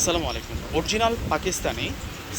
আসসালামু আলাইকুম। অরিজিনাল পাকিস্তানি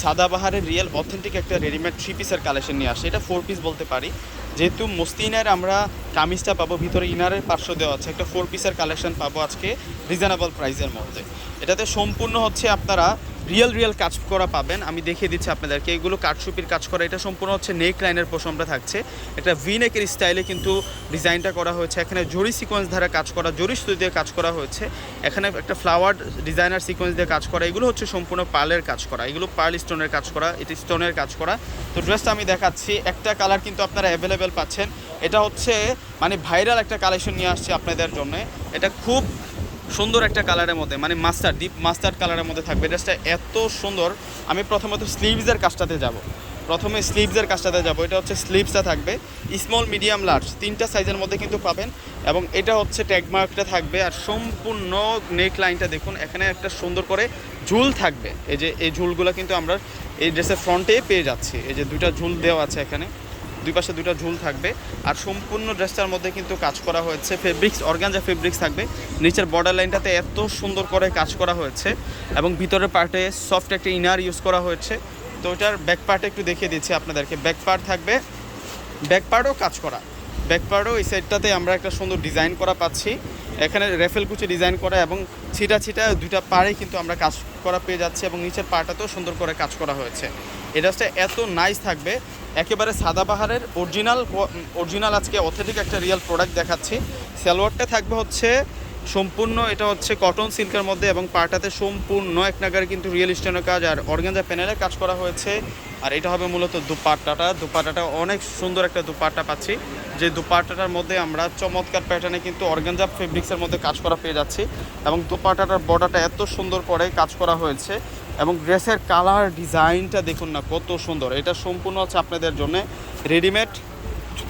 সাদাবাহারের রিয়েল অথেন্টিক একটা রেডিমেড থ্রি পিসের কালেকশন নিয়ে আসে। এটা ফোর পিস বলতে পারি। যেহেতু মস্তিনার আমরা কামিজটা পাবো, ভিতরে ইনারের পার্শ্ব দেওয়া আছে, একটা ফোর পিসের কালেকশন পাবো আজকে রিজনেবল প্রাইসের মধ্যে। এটাতে সম্পূর্ণ হচ্ছে আপনারা রিয়েল রিয়েল কাজ করা পাবেন। আমি দেখিয়ে দিচ্ছি আপনাদেরকে, এগুলো কাঠসুপির কাজ করা, এটা সম্পূর্ণ হচ্ছে নেক লাইনের পোষণটা থাকছে। একটা ভি নেকের স্টাইলে কিন্তু ডিজাইনটা করা হয়েছে। এখানে জরি সিকোয়েন্স ধারা কাজ করা, জরি সুই দিয়ে কাজ করা হয়েছে। এখানে একটা ফ্লাওয়ার ডিজাইনার সিকোয়েন্স দিয়ে কাজ করা, এগুলো হচ্ছে সম্পূর্ণ পার্লের কাজ করা, এগুলো পার্ল স্টোনের কাজ করা, এটি স্টোনের কাজ করা। তো ড্রেসটা আমি দেখাচ্ছি, একটা কালার কিন্তু আপনারা অ্যাভেলেবেল পাচ্ছেন। এটা হচ্ছে মানে ভাইরাল একটা কালেকশন নিয়ে আসছে আপনাদের জন্য। এটা খুব সুন্দর একটা কালারের মধ্যে মানে মাস্টার ডিপ মাস্টার্ড কালারের মধ্যে থাকবে। ড্রেসটা এত সুন্দর, আমি প্রথমত স্লিভসের কাজটাতে যাব। প্রথমে স্লিভসের কাজটাতে যাব, এটা হচ্ছে স্লিভসটা থাকবে। স্মল মিডিয়াম লার্জ তিনটা সাইজের মধ্যে কিন্তু পাবেন। এবং এটা হচ্ছে ট্যাগমার্কটা থাকবে। আর সম্পূর্ণ নেক লাইনটা দেখুন, এখানে একটা সুন্দর করে ঝুল থাকবে। এই যে, এই ঝুলগুলো কিন্তু আমরা এই ড্রেসের ফ্রন্টে পেয়ে যাচ্ছি। এই যে, দুইটা ঝুল দেওয়া আছে এখানে। দুই পাশে দুটো ঝুল থাকবে। আর সম্পূর্ণ ড্রেসটার মধ্যে কিন্তু কাজ করা হয়েছে ফেব্রিক্স অর্গানজা ফেব্রিক্স থাকবে। নিচের বর্ডার লাইনটাতে এত সুন্দর করে কাজ করা হয়েছে এবং ভিতরের পার্টে সফট একটা ইনার ইউজ করা হয়েছে। তো ওটার ব্যাক পার্টে একটু দেখিয়ে দিচ্ছি আপনাদেরকে। ব্যাক পার্ট থাকবে। ব্যাক পার্টও কাজ করা। ব্যাক পার্টও এই সাইডটাতে আমরা একটা সুন্দর ডিজাইন করা পাচ্ছি। এখানে রেফেল কুচি ডিজাইন করা এবং ছিটা ছিটা দুইটা পাড়ে কিন্তু আমরা কাজ করা পেয়ে যাচ্ছি এবং নিচের পাটাতেও সুন্দর করে কাজ করা হয়েছে। এই ড্রেসটা এত নাইস থাকবে, একেবারে সাদাবাহারের অরিজিনাল অরিজিনাল আজকে অথেন্টিক একটা রিয়েল প্রোডাক্ট দেখাচ্ছি। সালোয়ারটা থাকবে হচ্ছে সম্পূর্ণ এটা হচ্ছে কটন সিল্কের মধ্যে এবং পাটাতে সম্পূর্ণ এক নাগারে কিন্তু রিয়েল স্টোনের কাজ। আর অর্গানজা প্যানেলের কাজ করা হয়েছে। আর এটা হবে মূলত দুপাট্টাটা। দুপাট্টাটা অনেক সুন্দর একটা দুপাট্টা পাচ্ছি। যে দুপাট্টাটার মধ্যে আমরা চমৎকার প্যাটার্নে কিন্তু অর্গানজা ফেব্রিক্সের মধ্যে কাজ করা পেয়ে যাচ্ছি। এবং দুপাট্টাটার বর্ডারটা এত সুন্দর করে কাজ করা হয়েছে। এবং ড্রেসের কালার ডিজাইনটা দেখুন না, কত সুন্দর। এটা সম্পূর্ণ হচ্ছে আপনাদের জন্য রেডিমেড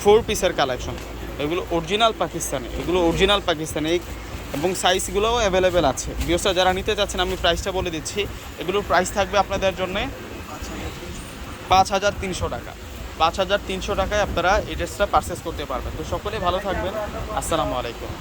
ফোর পিসের কালেকশন এগুলো অরিজিনাল পাকিস্তানি এগুলো অরিজিনাল পাকিস্তানি এবং সাইজগুলোও অ্যাভেলেবেল আছে। বিয়সটা যারা নিতে চাচ্ছেন, আমি প্রাইসটা বলে দিচ্ছি। এগুলোর প্রাইস থাকবে আপনাদের জন্য পাঁচ হাজার তিনশো টাকা। পাঁচ হাজার তিনশো টাকায় আপনারা এই ড্রেসটা পারচেস করতে পারবেন। তো সকলেই ভালো থাকবেন। আসসালামু আলাইকুম।